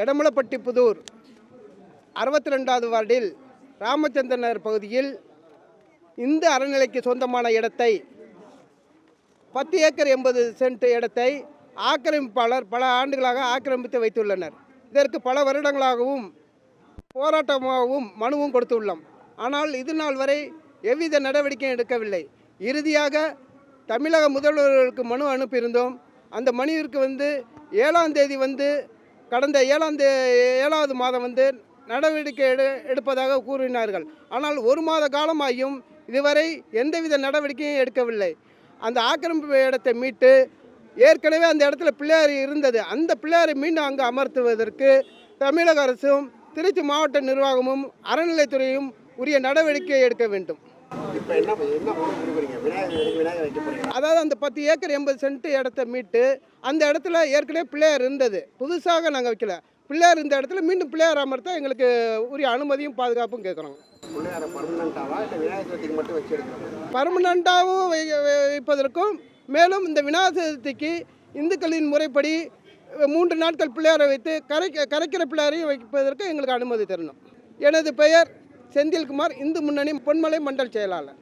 எடமலப்பட்டி புதூர் அறுபத்தி ரெண்டாவது வார்டில் ராமச்சந்திரனர் பகுதியில் இந்து அறநிலைக்கு சொந்தமான இடத்தை பத்து ஏக்கர் எண்பது சென்ட் இடத்தை ஆக்கிரமிப்பாளர் பல ஆண்டுகளாக ஆக்கிரமித்து வைத்துள்ளனர். இதற்கு பல வருடங்களாகவும் போராட்டமாகவும் மனுவும் கொடுத்துள்ளோம். ஆனால் இது நாள் வரை எவ்வித நடவடிக்கையும் எடுக்கவில்லை. இறுதியாக தமிழக முதல்வர்களுக்கு மனு அனுப்பியிருந்தோம். அந்த மனுவிற்கு வந்து ஏழாம் தேதி வந்து கடந்த ஏழாம் ஏழாவது மாதம் வந்து நடவடிக்கை எடு எடுப்பதாக கூறினார்கள். ஆனால் ஒரு மாத காலமாகியும் இதுவரை எந்தவித நடவடிக்கையும் எடுக்கவில்லை. அந்த ஆக்கிரமிப்பு இடத்தை மீட்டு ஏற்கனவே அந்த இடத்துல பிள்ளையார் இருந்தது. அந்த பிள்ளையாரை மீண்டும் அங்கு அமர்த்துவதற்கு தமிழக அரசும் திருச்சி மாவட்ட நிர்வாகமும் அறநிலைத்துறையும் உரிய நடவடிக்கை எடுக்க வேண்டும். அதாவது அந்த பத்து ஏக்கர் எண்பது சென்ட் இடத்த மீட்டு அந்த இடத்துல ஏற்கனவே பிள்ளையார் இருந்தது. புதுசாக நாங்கள் வைக்கல. பிள்ளையார் இந்த இடத்துல மீண்டும் பிள்ளையார் அமர்த்த எங்களுக்கு உரிய அனுமதியும் பாதுகாப்பும் கேட்குறோம். வை வைப்பதற்கும் மேலும் இந்த விநாயகர் சதுர்த்திக்கு இந்துக்களின் முறைப்படி மூன்று நாட்கள் பிள்ளையாரை வைத்து கரைக்க கரைக்கிற பிள்ளையாரையும் வைப்பதற்கு எங்களுக்கு அனுமதி தரணும். எனது பெயர் செந்தில்குமார் இந்து முன்னணி பொன்மலை மண்டல் செயலாளர்.